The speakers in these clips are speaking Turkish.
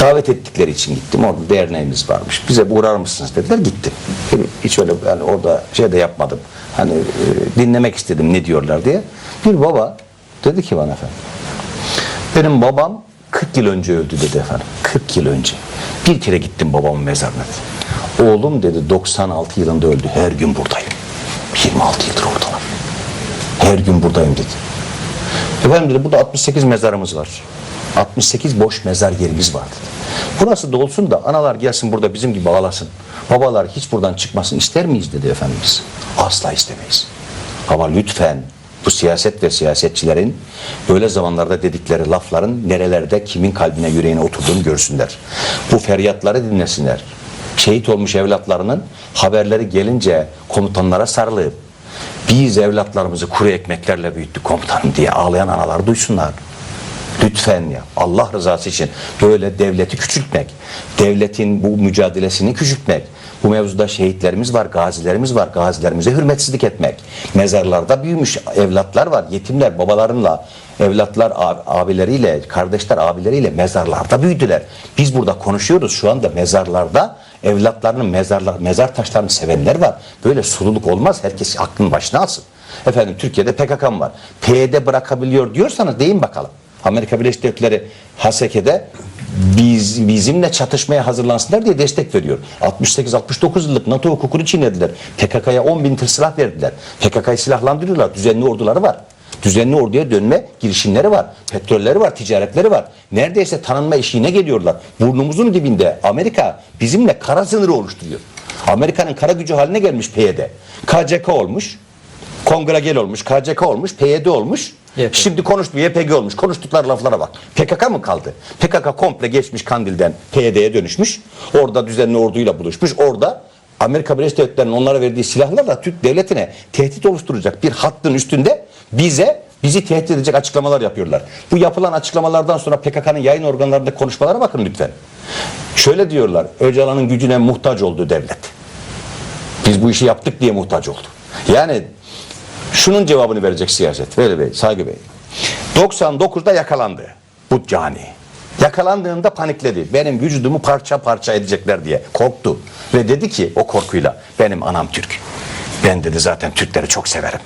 Davet ettikleri için gittim. Orada derneğimiz varmış. Bize uğrar mısınız dediler. Gittim. Hiç öyle yani orada şey de yapmadım. Hani e, dinlemek istedim ne diyorlar diye. Bir baba dedi ki bana efendim. Benim babam 40 yıl önce öldü dedi efendim. 40 yıl önce. Bir kere gittim babamın mezarına. Oğlum dedi 96 yılında öldü. Her gün buradayım. 26 yıldır oradalar. Her gün buradayım dedi. Efendim dedi burada 68 mezarımız var. 68 boş mezar yerimiz var dedi. Burası dolsun da analar gelsin burada bizim gibi ağlasın. Babalar hiç buradan çıkmasın ister miyiz dedi Efendimiz. Asla istemeyiz. Ama lütfen bu siyaset ve siyasetçilerin böyle zamanlarda dedikleri lafların nerelerde kimin kalbine yüreğine oturduğunu görsünler. Bu feryatları dinlesinler. Şehit olmuş evlatlarının haberleri gelince komutanlara sarılıp biz evlatlarımızı kuru ekmeklerle büyüttük komutanım diye ağlayan analar duysunlar. Lütfen ya Allah rızası için böyle devleti küçültmek, devletin bu mücadelesini küçültmek, bu mevzuda şehitlerimiz var, gazilerimiz var, gazilerimize hürmetsizlik etmek. Mezarlarda büyümüş evlatlar var, yetimler babalarınla, evlatlar ab- abileriyle, kardeşler abileriyle mezarlarda büyüdüler. Biz burada konuşuyoruz şu anda mezarlarda evlatlarının mezarlar, mezar taşlarını sevenler var. Böyle sululuk olmaz. Herkes aklını başına alsın. Efendim Türkiye'de PKK var. PYD bırakabiliyor diyorsanız deyin bakalım. Amerika Birleşik Devletleri Haseke'de biz, bizimle çatışmaya hazırlansınlar diye destek veriyor. 68-69 yıllık NATO hukukunu çiğnediler. PKK'ya 10 bin tır silah verdiler. PKK'yı silahlandırıyorlar. Düzenli orduları var. Düzenli orduya dönme girişimleri var. Petrolleri var, ticaretleri var. Neredeyse tanınma eşiğine geliyorlar. Burnumuzun dibinde Amerika bizimle kara sınırı oluşturuyor. Amerika'nın kara gücü haline gelmiş PYD. KCK olmuş. Kongregel olmuş, KCK olmuş, PYD olmuş. YPG. Şimdi konuştu YPG olmuş. Konuştukları laflara bak. PKK mı kaldı? PKK komple geçmiş Kandil'den PYD'ye dönüşmüş. Orada düzenli orduyla buluşmuş. Orada Amerika Birleşik Devletleri'nin onlara verdiği silahlarla Türk devletine tehdit oluşturacak bir hattın üstünde bize bizi tehdit edecek açıklamalar yapıyorlar. Bu yapılan açıklamalardan sonra PKK'nın yayın organlarında konuşmalara bakın lütfen. Şöyle diyorlar. Öcalan'ın gücüne muhtaç oldu devlet. Biz bu işi yaptık diye muhtaç oldu. Yani şunun cevabını verecek siyaset. Veli Bey, Saygı Bey. 99'da yakalandı bu cani. Yakalandığında panikledi. Benim vücudumu parça parça edecekler diye korktu. Ve dedi ki o korkuyla benim anam Türk. Ben dedi zaten Türkleri çok severim.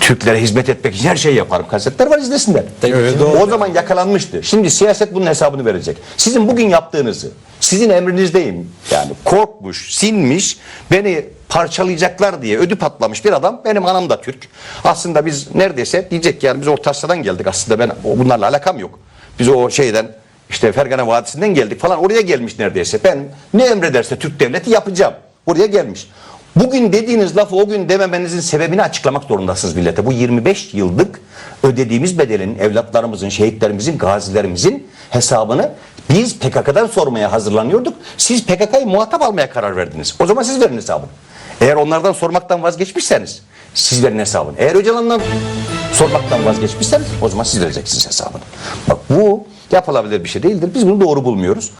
Türklere hizmet etmek için her şeyi yaparım. Kasetler var izlesinler. Evet, o zaman yakalanmıştı. Şimdi siyaset bunun hesabını verecek. Sizin bugün yaptığınızı, sizin emrinizdeyim. Yani korkmuş, sinmiş, beni parçalayacaklar diye ödü patlamış bir adam. Benim anam da Türk. Aslında biz neredeyse diyecek yani biz Orta Asya'dan geldik aslında ben bunlarla alakam yok. Biz o şeyden işte Fergana Vadisi'nden geldik falan oraya gelmiş neredeyse. Ben ne emrederse Türk devleti yapacağım. Oraya gelmiş. Bugün dediğiniz lafı o gün dememenizin sebebini açıklamak zorundasınız millete. Bu 25 yıllık ödediğimiz bedelin evlatlarımızın, şehitlerimizin, gazilerimizin hesabını biz PKK'dan sormaya hazırlanıyorduk. Siz PKK'yı muhatap almaya karar verdiniz. O zaman siz verin hesabını. Eğer onlardan sormaktan vazgeçmişseniz siz verin hesabını. Eğer Öcalan'dan sormaktan vazgeçmişseniz o zaman siz vereceksiniz hesabını. Bak bu yapılabilir bir şey değildir. Biz bunu doğru bulmuyoruz.